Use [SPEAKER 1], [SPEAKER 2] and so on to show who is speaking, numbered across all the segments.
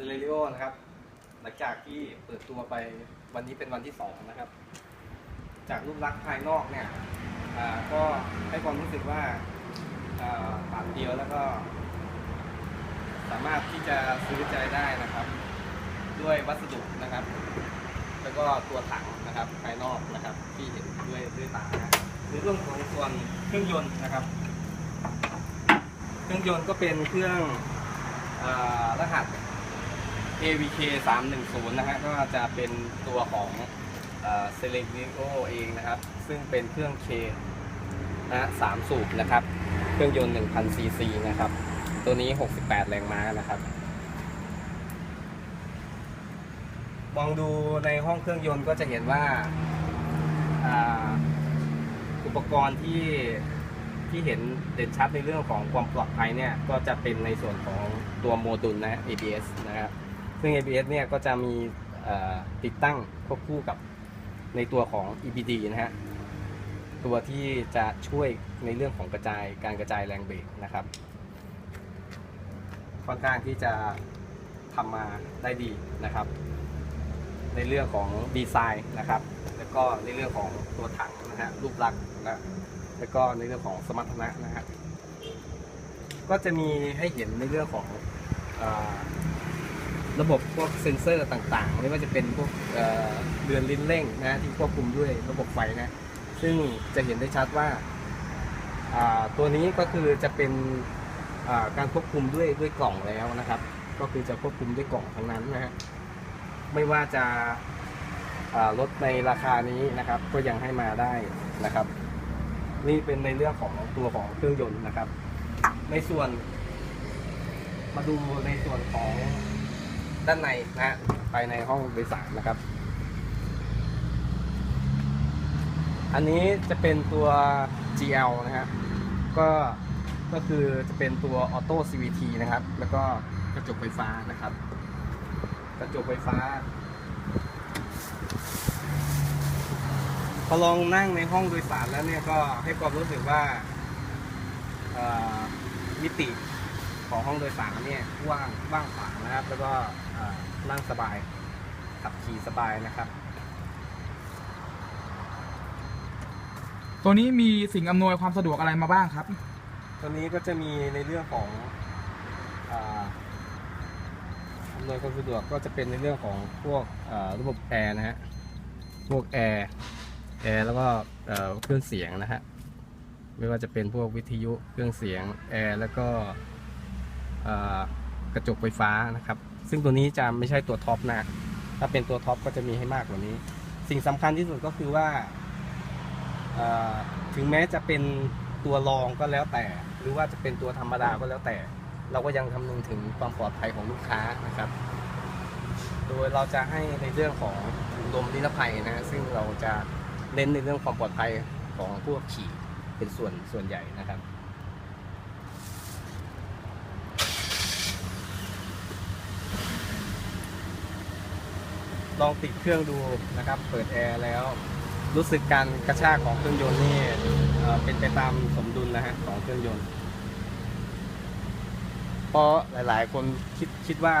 [SPEAKER 1] ซเลริโอนะครับ หลังจากที่เปิดตัวไปวันนี้เป็นวันที่สองนะครับ จากรูปลักษณ์ภายนอกเนี่ยก็ให้ความรู้สึกว่าอ่าปากเดียวแล้วก็ สามารถที่จะซื้อใจได้นะครับ ด้วยวัสดุนะครับ แล้วก็ตัวถังนะครับภายนอกนะครับ ที่เห็นด้วยด้วยตานะในเรื่องของส่วนเครื่องยนต์นะครับ เครื่องยนต์ก็เป็นเครื่องอรหัส AVK 310 นะฮะก็จะเป็นตัวของเซเลนิโอเองนะครับ ซึ่งเป็นเครื่อง K นะสามสูบนะครับ เครื่องยนต์ 1,000 ซีซีนะครับ ตัวนี้ 68 แรงม้านะครับ มองดูในห้องเครื่องยนต์ก็จะเห็นว่าอุปกรณ์ที่ที่เห็นเด่นชัดในเรื่องของความปลอดภัยเนี่ย ก็จะเป็นในส่วนของตัวโมดูลนะ ABS นะครับ ซึ่ง ABS เนี่ยก็จะมีติดตั้งควบคู่กับในตัวของ EBD นะฮะ ตัวที่จะช่วยในเรื่องของกระจายการกระจายแรงเบรกนะครับ ค่อนข้างที่จะทำมาได้ดีนะครับ ในเรื่องของดีไซน์นะครับ แล้วก็ในเรื่องของตัวถังนะฮะรูปลักษณ์นะแล้วก็ในเรื่องของสมรรถนะนะฮะก็จะมีให้เห็นในเรื่องของ ระบบพวกเซ็นเซอร์ต่างๆ ไม่ว่าจะเป็นพวกเอ่อเรือนลิ้นเร่งนะที่ควบคุมด้วยระบบไฟนะ ซึ่งจะเห็นได้ชัดว่าตัวนี้ก็คือจะเป็นการควบคุมด้วยด้วยกล่องแล้วนะครับ ก็คือจะควบคุมด้วยกล่องทั้งนั้นนะฮะไม่ว่าจะลดในราคานี้นะครับ ก็ยังให้มาได้นะครับ นี่เป็นในเรื่องของตัวของเครื่องยนต์นะครับ ในส่วนมาดูในส่วนของ ด้านในนะฮะภายในห้องโดยสารนะครับ อันนี้จะเป็นตัว GL นะฮะก็ก็คือจะเป็นตัวออโต้ CVT นะครับ แล้วก็กระจกไฟฟ้านะครับ กระจกไฟฟ้า พอลองนั่งในห้องโดยสารแล้วเนี่ยก็ให้ความรู้สึกว่ามิติ ของห้องโดยสารเนี่ยกว้างว่างขวางนะครับ แล้วก็เอ่อนั่งสบายขับขี่สบายนะครับ
[SPEAKER 2] ตัวนี้มีสิ่งอำนวยความสะดวกอะไรมาบ้างครับ
[SPEAKER 1] ตัวนี้ก็จะมีในเรื่องของอาอำนวยความสะดวกก็จะเป็นในเรื่องของพวกอ่าระบบแอร์นะฮะพวกแอร์แอร์แล้วก็เอ่อเครื่องเสียงนะฮะไม่ว่าจะเป็นพวกวิทยุเครื่องเสียงแอร์แล้วก็อ่า กระจกไฟฟ้านะครับ ซึ่งตัวนี้จะไม่ใช่ตัวท็อปนะถ้าเป็นตัวท็อปก็จะมีให้มากกว่านี้ สิ่งสำคัญที่สุดก็คือว่า ถึงแม้จะเป็นตัวรองก็แล้วแต่ หรือว่าจะเป็นตัวธรรมดาก็แล้วแต่ เราก็ยังคำนึงถึงความปลอดภัยของลูกค้านะครับ โดยเราจะให้ในเรื่องของถุงลมนิรภัยนะฮะซึ่งเราจะเน้นในเรื่องความปลอดภัยของผู้ขับขี่เป็นส่วนส่วนใหญ่นะครับ ลองติดเครื่องดูนะครับ เปิดแอร์แล้ว รู้สึกการกระชากของเครื่องยนต์นี่เเป็นไปตามสมดุลนะฮะของเครื่องยนต์ เพราะหลาย ๆ คนคิดคิดว่า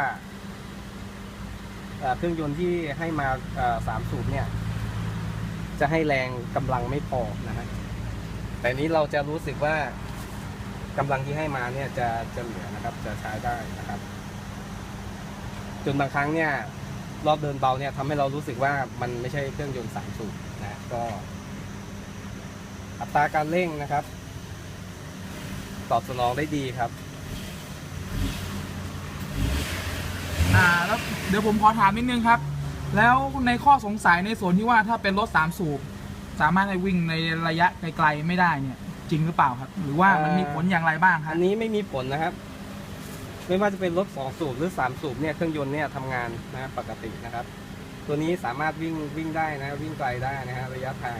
[SPEAKER 1] เครื่องยนต์ที่ให้มาสามสูบเนี่ย จะให้แรงกำลังไม่พอนะฮะแต่นี้เราจะรู้สึกว่ากำลังที่ให้มาเนี่ยจะจะเหลือนะครับ จะใช้ได้นะครับ จนบางครั้งเนี่ย รอบเดินเบาเนี่ยทำให้เรารู้สึกว่ามันไม่ใช่เครื่องยนต์สามสูบนะก็ อัตราการเร่งนะครับ ตอบสนองได้ดีครับ
[SPEAKER 2] อ่าแล้วเดี๋ยวผมขอถามนิดนึงครับ แล้วในข้อสงสัยในส่วนที่ว่าถ้าเป็นรถสามสูบสามารถให้วิ่งในระยะไกลๆไม่ได้เนี่ย จริงหรือเปล่าครับ หรือว่ามันมีผลอย่างไรบ้างครั
[SPEAKER 1] อั
[SPEAKER 2] บ
[SPEAKER 1] นนี้ไม่มีผลนะครับ ไม่ว่าจะเป็นรถสองสูบหรือสามสูบเนี่ยเครื่องยนต์เนี่ยทำงานนะปกตินะครับ ตัวนี้สามารถวิ่งวิ่งได้นะวิ่งไกลได้นะฮะระยะทาง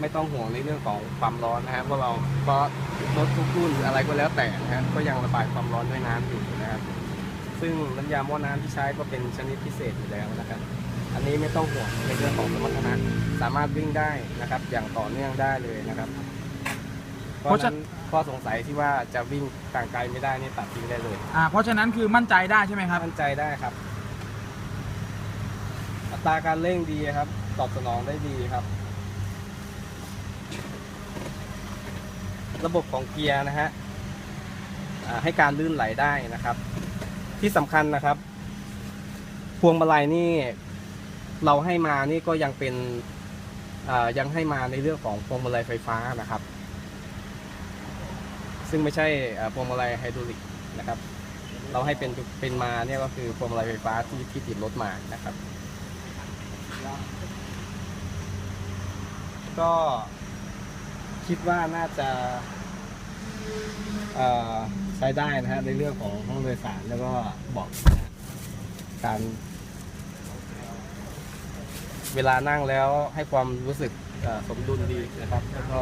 [SPEAKER 1] ไม่ต้องห่วงในเรื่องของความร้อนนะครับเพราะเราเพราะรถทุกรุ่นหรืออะไรก็แล้วแต่นะฮะก็ยังระบายความร้อนด้วยน้ำอยู่นะครับซึ่งน้ำยาหม้อน้ำที่ใช้ก็เป็นชนิดพิเศษอยู่แล้วนะครับ อันนี้ไม่ต้องห่วงในเรื่องของสมรรถนะสามารถวิ่งได้นะครับ อย่างต่อเนื่องได้เลยนะครับ เพราะฉะนั้น ข้อสงสัยที่ว่าจะวิ่งทางไกลไม่ได้นี่ตัดทิ้งได้เลย
[SPEAKER 2] อ่าเพราะฉะนั้นคือมั่นใจได้ใช่ไหมครับ
[SPEAKER 1] มั่นใจได้ครับ อัตราการเร่งดีครับ ตอบสนองได้ดีครับ ระบบของเกียร์นะฮะอ่าให้การลื่นไหลได้นะครับ ที่สำคัญนะครับ พวงมาลัยนี่ เราให้มานี่ก็ยังเป็นอ่ายังให้มาในเรื่องของพวงมาลัยไฟฟ้านะครับ ซึ่งไม่ใช่พวงมาลัยไฮดรอลิกนะครับ เราให้เป็นเป็นมาเนี่ยก็คือพวงมาลัยไฟฟ้าที่ที่ติดรถมานะครับ ก็คิดว่าน่าจะใช้ได้นะฮะในเรื่องของห้องโดยสารแล้วก็บอกนะการ เวลานั่งแล้วให้ความรู้สึกสมดุลดีนะครับแล้วก็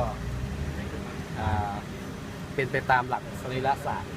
[SPEAKER 1] เป็นไปตามหลักสรีระศาสตร์